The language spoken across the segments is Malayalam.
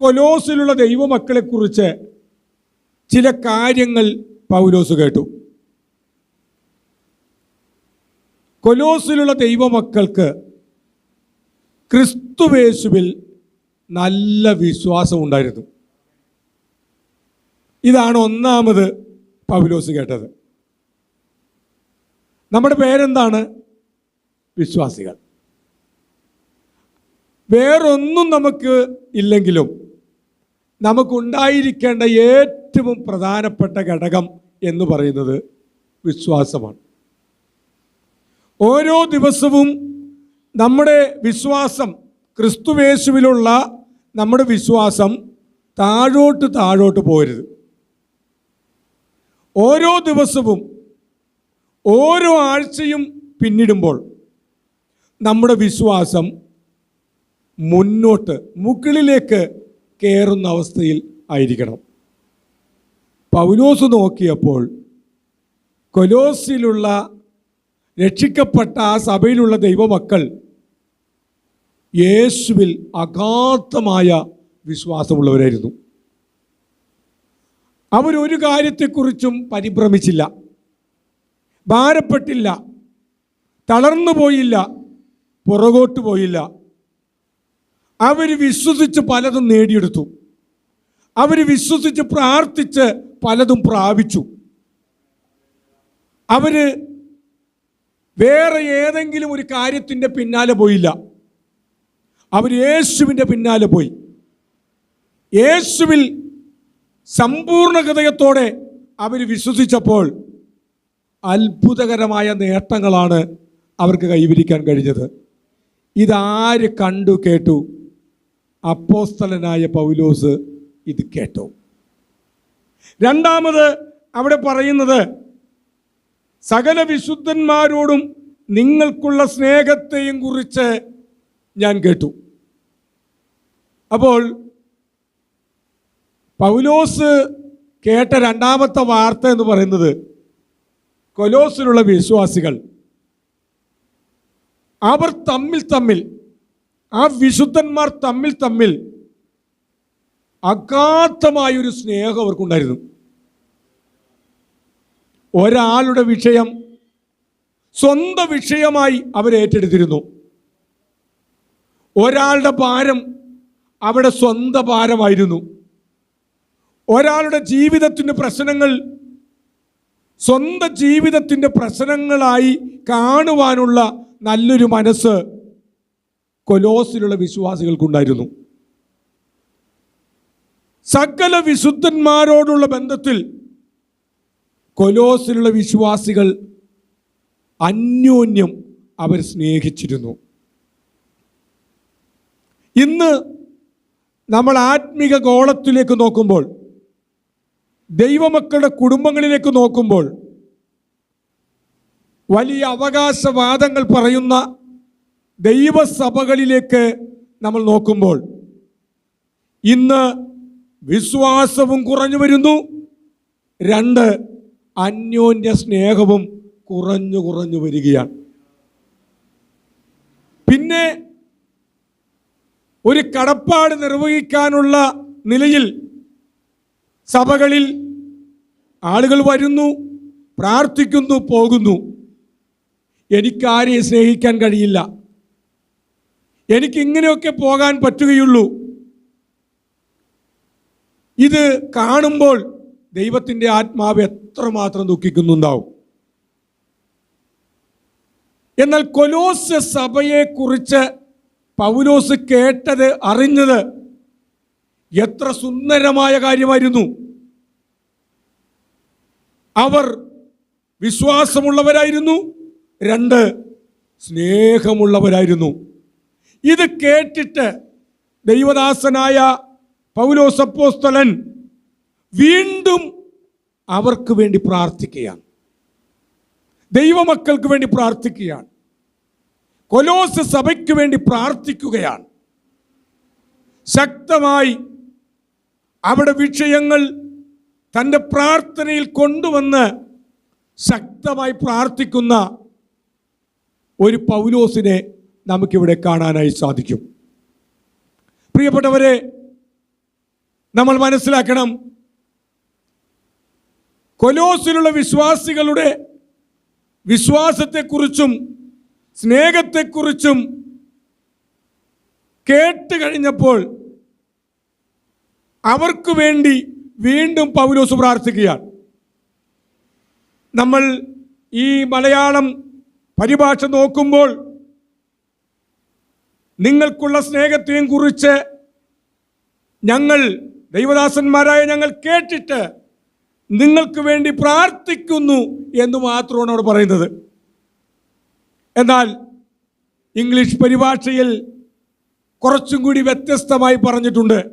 കൊലോസിലുള്ള ദൈവമക്കളെക്കുറിച്ച് ചില കാര്യങ്ങൾ പൗലോസ് കേട്ടു. കൊലോസിലുള്ള ദൈവമക്കൾക്ക് ക്രിസ്തുവേശുവിൽ നല്ല വിശ്വാസം ഉണ്ടായിരുന്നു. ഇതാണ് ഒന്നാമത് പൗലോസ് കേട്ടത്. നമ്മുടെ പേരെന്താണ്? വിശ്വാസികൾ. വേറൊന്നും നമുക്ക് ഇല്ലെങ്കിലും നമുക്കുണ്ടായിരിക്കേണ്ട ഏറ്റവും പ്രധാനപ്പെട്ട ഘടകം എന്ന് പറയുന്നത് വിശ്വാസമാണ്. ഓരോ ദിവസവും നമ്മുടെ വിശ്വാസം ക്രിസ്തുവേശുവിലുള്ള നമ്മുടെ വിശ്വാസം താഴോട്ട് താഴോട്ട് പോരുത്. ഓരോ ദിവസവും ഓരോ ആഴ്ചയും പിന്നിടുമ്പോൾ നമ്മുടെ വിശ്വാസം മുന്നോട്ട് മുകളിലേക്ക് കയറുന്ന അവസ്ഥയിൽ ആയിരിക്കണം. പൗലോസ് നോക്കിയപ്പോൾ കൊലോസിലുള്ള രക്ഷിക്കപ്പെട്ട ആ സഭയിലുള്ള ദൈവമക്കൾ യേശുവിൽ അഗാധമായ വിശ്വാസമുള്ളവരായിരുന്നു. അവരൊരു കാര്യത്തെക്കുറിച്ചും പരിഭ്രമിച്ചില്ല. ഭാരപ്പെട്ടില്ല. തളർന്നു പോയില്ല പുറകോട്ട് പോയില്ല. അവർ വിശ്വസിച്ച് പലതും നേടിയെടുത്തു. അവർ വിശ്വസിച്ച് പ്രാർത്ഥിച്ച് പലതും പ്രാപിച്ചു. അവർ വേറെ ഏതെങ്കിലും ഒരു കാര്യത്തിന്റെ പിന്നാലെ പോയില്ല. അവർ യേശുവിന്റെ പിന്നാലെ പോയി. യേശുവിൽ സമ്പൂർണ ഹൃദയത്തോടെ അവർ വിശ്വസിച്ചപ്പോൾ അത്ഭുതകരമായ നേട്ടങ്ങളാണ് അവർക്ക് കൈവരിക്കാൻ കഴിഞ്ഞത്. ഇതാര് കണ്ടു കേട്ടു. അപ്പോസ്തലനായ പൗലോസ് ഇത് കേട്ടു. രണ്ടാമത് അവിടെ പറയുന്നത് സകല വിശുദ്ധന്മാരോടും നിങ്ങൾക്കുള്ള സ്നേഹത്തെയും കുറിച്ച് ഞാൻ കേട്ടു. അപ്പോൾ പൗലോസ് കേട്ട രണ്ടാമത്തെ വാർത്ത എന്ന് പറയുന്നത് കൊലോസിലുള്ള വിശ്വാസികൾ. അവർ തമ്മിൽ തമ്മിൽ ആ വിശുദ്ധന്മാർ തമ്മിൽ തമ്മിൽ അഗാധമായൊരു സ്നേഹം അവർക്കുണ്ടായിരുന്നു. ഒരാളുടെ വിഷയം സ്വന്തം വിഷയമായി അവരേറ്റെടുത്തിരുന്നു ഒരാളുടെ ഭാരം അവിടെ സ്വന്തം ഭാരമായിരുന്നു. ഒരാളുടെ ജീവിതത്തിന്റെ പ്രശ്നങ്ങൾ സ്വന്തം ജീവിതത്തിന്റെ പ്രശ്നങ്ങളായി കാണുവാനുള്ള നല്ലൊരു മനസ്സ് കൊലോസിലുള്ള വിശ്വാസികൾക്കുണ്ടായിരുന്നു. സകല വിശുദ്ധന്മാരോടുള്ള ബന്ധത്തിൽ കൊലോസിലുള്ള വിശ്വാസികൾ അന്യോന്യം അവർ സ്നേഹിച്ചിരുന്നു. ഇന്ന് നമ്മൾ ആത്മിക ഗോളത്തിലേക്ക് നോക്കുമ്പോൾ ദൈവമക്കളുടെ കുടുംബങ്ങളിലേക്ക് നോക്കുമ്പോൾ വലിയ അവകാശവാദങ്ങൾ പറയുന്ന ദൈവസഭകളിലേക്ക് നമ്മൾ നോക്കുമ്പോൾ ഇന്ന് വിശ്വാസവും കുറഞ്ഞു വരുന്നു. രണ്ട് അന്യോന്യ സ്നേഹവും കുറഞ്ഞു കുറഞ്ഞു വരികയാണ്. പിന്നെ ഒരു കടപ്പാട് നിർവഹിക്കാനുള്ള നിലയിൽ സഭകളിൽ ആളുകൾ വരുന്നു പ്രാർത്ഥിക്കുന്നു പോകുന്നു. എനിക്കാരെയും സ്നേഹിക്കാൻ കഴിയില്ല. എനിക്ക് ഇങ്ങനെയൊക്കെ പോകാൻ പറ്റുകയുള്ളൂ. ഇത് കാണുമ്പോൾ ദൈവത്തിന്റെ ആത്മാവ് എത്രമാത്രം ദുഃഖിക്കുന്നുണ്ടാവും. എന്നാൽ കൊലോസ് സഭയെക്കുറിച്ച് പൗലോസ് കേട്ടത് അറിഞ്ഞത് എത്ര സുന്ദരമായ കാര്യമായിരുന്നു. അവർ വിശ്വാസമുള്ളവരായിരുന്നു രണ്ട് സ്നേഹമുള്ളവരായിരുന്നു. ഇത് കേട്ടിട്ട് ദൈവദാസനായ പൗലോസ് അപ്പോസ്തലൻ വീണ്ടും അവർക്ക് വേണ്ടി പ്രാർത്ഥിക്കുകയാണ്. ദൈവമക്കൾക്ക് വേണ്ടി പ്രാർത്ഥിക്കുകയാണ്. കൊലോസ് സഭയ്ക്ക് വേണ്ടി പ്രാർത്ഥിക്കുകയാണ്. ശക്തമായി അവിടെ വിഷയങ്ങൾ തന്റെ പ്രാർത്ഥനയിൽ കൊണ്ടുവന്ന് ശക്തമായി പ്രാർത്ഥിക്കുന്ന ഒരു പൗലോസിനെ നമുക്കിവിടെ കാണാനായി സാധിക്കും. പ്രിയപ്പെട്ടവരെ നമ്മൾ മനസ്സിലാക്കണം കൊലോസിലുള്ള വിശ്വാസികളുടെ വിശ്വാസത്തെക്കുറിച്ചും സ്നേഹത്തെക്കുറിച്ചും കേട്ട് കഴിഞ്ഞപ്പോൾ അവർക്ക് വേണ്ടി വീണ്ടും പൗലോസ് പ്രാർത്ഥിക്കുകയാണ്. നമ്മൾ ഈ മലയാളം പരിഭാഷ നോക്കുമ്പോൾ നിങ്ങൾക്കുള്ള സ്നേഹത്തെയും കുറിച്ച് ഞങ്ങൾ ദൈവദാസന്മാരായ ഞങ്ങൾ കേട്ടിട്ട് നിങ്ങൾക്ക് വേണ്ടി പ്രാർത്ഥിക്കുന്നു എന്ന് മാത്രമാണ് അവിടെ പറയുന്നത്. എന്നാൽ ഇംഗ്ലീഷ് പരിഭാഷയിൽ കുറച്ചും കൂടി വ്യത്യസ്തമായി പറഞ്ഞിട്ടുണ്ട്.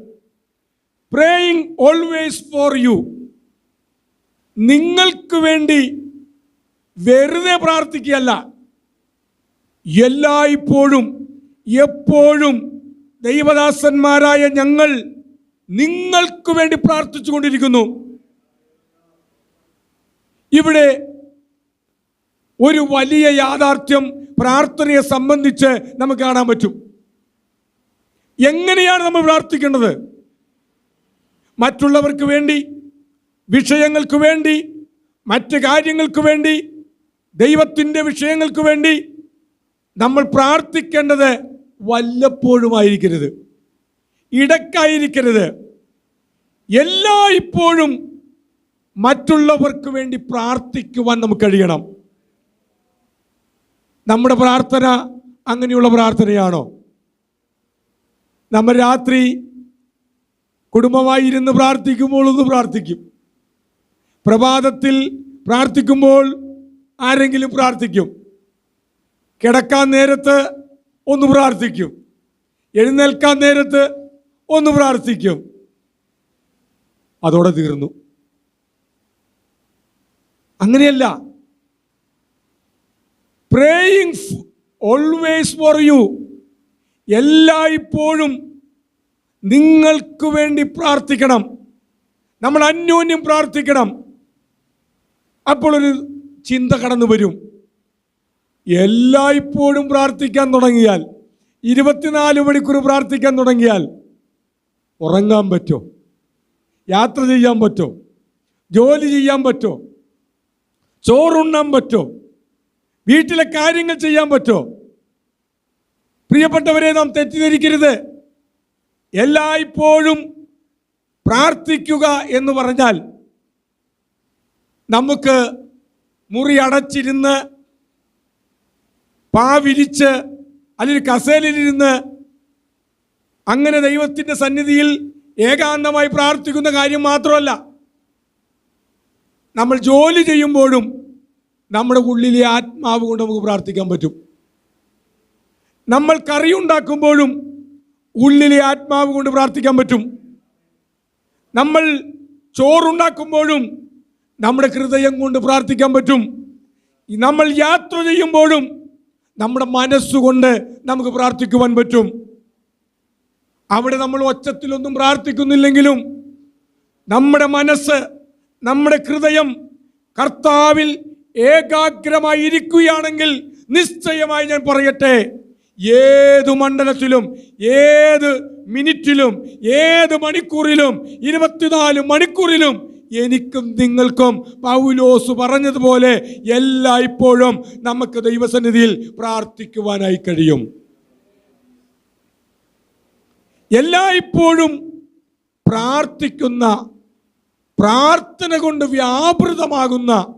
പ്രേയിങ് ഓൾവേസ് ഫോർ യു നിങ്ങൾക്ക് വേണ്ടി വെറുതെ പ്രാർത്ഥിക്കുകയല്ല. എല്ലായ്പ്പോഴും എപ്പോഴും ദൈവദാസന്മാരായ ഞങ്ങൾ നിങ്ങൾക്ക് വേണ്ടി പ്രാർത്ഥിച്ചു കൊണ്ടിരിക്കുന്നു ഇവിടെ ഒരു വലിയ യാഥാർത്ഥ്യം പ്രാർത്ഥനയെ സംബന്ധിച്ച് നമുക്ക് കാണാൻ പറ്റും. എങ്ങനെയാണ് നമ്മൾ പ്രാർത്ഥിക്കേണ്ടത്? മറ്റുള്ളവർക്ക് വേണ്ടി വിഷയങ്ങൾക്ക് വേണ്ടി മറ്റ് കാര്യങ്ങൾക്ക് വേണ്ടി ദൈവത്തിന്റെ വിഷയങ്ങൾക്ക് വേണ്ടി നമ്മൾ പ്രാർത്ഥിക്കേണ്ടത് വല്ലപ്പോഴുമായിരിക്കരുത്. ഇടക്കായിരിക്കരുത് എല്ലാ ഇപ്പോഴും മറ്റുള്ളവർക്ക് വേണ്ടി പ്രാർത്ഥിക്കുവാൻ നമുക്ക് കഴിയണം. നമ്മുടെ പ്രാർത്ഥന അങ്ങനെയുള്ള പ്രാർത്ഥനയാണോ? നമ്മൾ രാത്രി കുടുംബമായി ഇരുന്ന് പ്രാർത്ഥിക്കുമ്പോൾ ഒന്ന് പ്രാർത്ഥിക്കും. പ്രഭാതത്തിൽ പ്രാർത്ഥിക്കുമ്പോൾ ആരെങ്കിലും പ്രാർത്ഥിക്കും. കിടക്കാൻ നേരത്ത് ഒന്ന് പ്രാർത്ഥിക്കും. എഴുന്നേൽക്കാൻ നേരത്ത് ഒന്ന് പ്രാർത്ഥിക്കും. അതോടെ തീർന്നു. അങ്ങനെയല്ല. പ്രേയിങ് ഓൾവേസ് ഫോർ യു എല്ലായ്പ്പോഴും നിങ്ങൾക്ക് വേണ്ടി പ്രാർത്ഥിക്കണം. നമ്മൾ അന്യോന്യം പ്രാർത്ഥിക്കണം. അപ്പോൾ ഒരു ചിന്ത കടന്നു വരും. എല്ലായ്പ്പോഴും പ്രാർത്ഥിക്കാൻ തുടങ്ങിയാൽ ഇരുപത്തിനാല് മണിക്കൂർ പ്രാർത്ഥിക്കാൻ തുടങ്ങിയാൽ ഉറങ്ങാൻ പറ്റുമോ യാത്ര ചെയ്യാൻ പറ്റുമോ ജോലി ചെയ്യാൻ പറ്റുമോ ചോറുണ്ണാൻ പറ്റുമോ വീട്ടിലെ കാര്യങ്ങൾ ചെയ്യാൻ പറ്റുമോ പ്രിയപ്പെട്ടവരെ നാം തെറ്റിദ്ധരിക്കരുത്. എല്ലായ്പ്പോഴും പ്രാർത്ഥിക്കുക എന്ന് പറഞ്ഞാൽ നമുക്ക് മുറി അടച്ചിരുന്ന് പാവിരിച്ച് അല്ലെങ്കിൽ കസേലിരുന്ന് അങ്ങനെ ദൈവത്തിന്റെ സന്നിധിയിൽ ഏകാന്തമായി പ്രാർത്ഥിക്കുന്ന കാര്യം മാത്രമല്ല. നമ്മൾ ജോലി ചെയ്യുമ്പോഴും നമ്മുടെ ഉള്ളിലെ ആത്മാവ് കൊണ്ട് നമുക്ക് പ്രാർത്ഥിക്കാൻ പറ്റും. നമ്മൾ കറി ഉണ്ടാക്കുമ്പോഴും ഉള്ളിലെ ആത്മാവ് കൊണ്ട് പ്രാർത്ഥിക്കാൻ പറ്റും. നമ്മൾ ചോറുണ്ടാക്കുമ്പോഴും നമ്മുടെ ഹൃദയം കൊണ്ട് പ്രാർത്ഥിക്കാൻ പറ്റും. നമ്മൾ യാത്ര ചെയ്യുമ്പോഴും നമ്മുടെ മനസ്സുകൊണ്ട് നമുക്ക് പ്രാർത്ഥിക്കുവാൻ പറ്റും. അവിടെ നമ്മൾ ഒച്ചത്തിലൊന്നും പ്രാർത്ഥിക്കുന്നില്ലെങ്കിലും നമ്മുടെ മനസ്സ് നമ്മുടെ ഹൃദയം കർത്താവിൽ ഏകാഗ്രമായി ഇരിക്കുകയാണെങ്കിൽ നിശ്ചയമായി ഞാൻ പറയട്ടെ ഏത് മണ്ഡലത്തിലും ഏത് മിനിറ്റിലും ഏത് മണിക്കൂറിലും ഇരുപത്തിനാല് മണിക്കൂറിലും എനിക്കും നിങ്ങൾക്കും പൗലോസ് പറഞ്ഞതുപോലെ എല്ലായ്പ്പോഴും നമുക്ക് ദൈവസന്നിധിയിൽ പ്രാർത്ഥിക്കുവാനായി കഴിയും. എല്ലായ്പ്പോഴും പ്രാർത്ഥിക്കുന്ന പ്രാർത്ഥന കൊണ്ട് വ്യാപൃതമാകുന്ന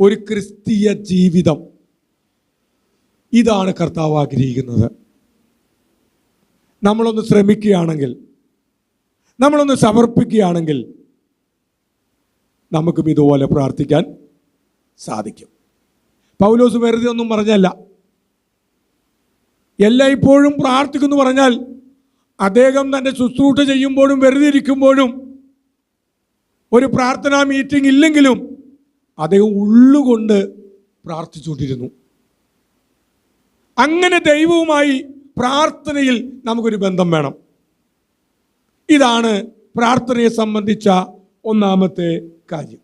ഒരു ക്രിസ്തീയ ജീവിതം. ഇതാണ് കർത്താവ് ആഗ്രഹിക്കുന്നത്. നമ്മളൊന്ന് ശ്രമിക്കുകയാണെങ്കിൽ നമ്മളൊന്ന് സമർപ്പിക്കുകയാണെങ്കിൽ നമുക്കും ഇതുപോലെ പ്രാർത്ഥിക്കാൻ സാധിക്കും. പൗലോസ് വെറുതെ ഒന്നും പറഞ്ഞല്ല. എല്ലായ്പ്പോഴും പ്രാർത്ഥിക്കുന്നു പറഞ്ഞാൽ അദ്ദേഹം തന്റെ ശുശ്രൂഷ ചെയ്യുമ്പോഴും വെറുതെ ഇരിക്കുമ്പോഴും ഒരു പ്രാർത്ഥനാ മീറ്റിംഗ് ഇല്ലെങ്കിലും അദ്ദേഹം ഉള്ളുകൊണ്ട് പ്രാർത്ഥിച്ചുകൊണ്ടിരുന്നു. അങ്ങനെ ദൈവവുമായി പ്രാർത്ഥനയിൽ നമുക്കൊരു ബന്ധം വേണം. ഇതാണ് പ്രാർത്ഥനയെ സംബന്ധിച്ച ഒന്നാമത്തെ കാര്യം.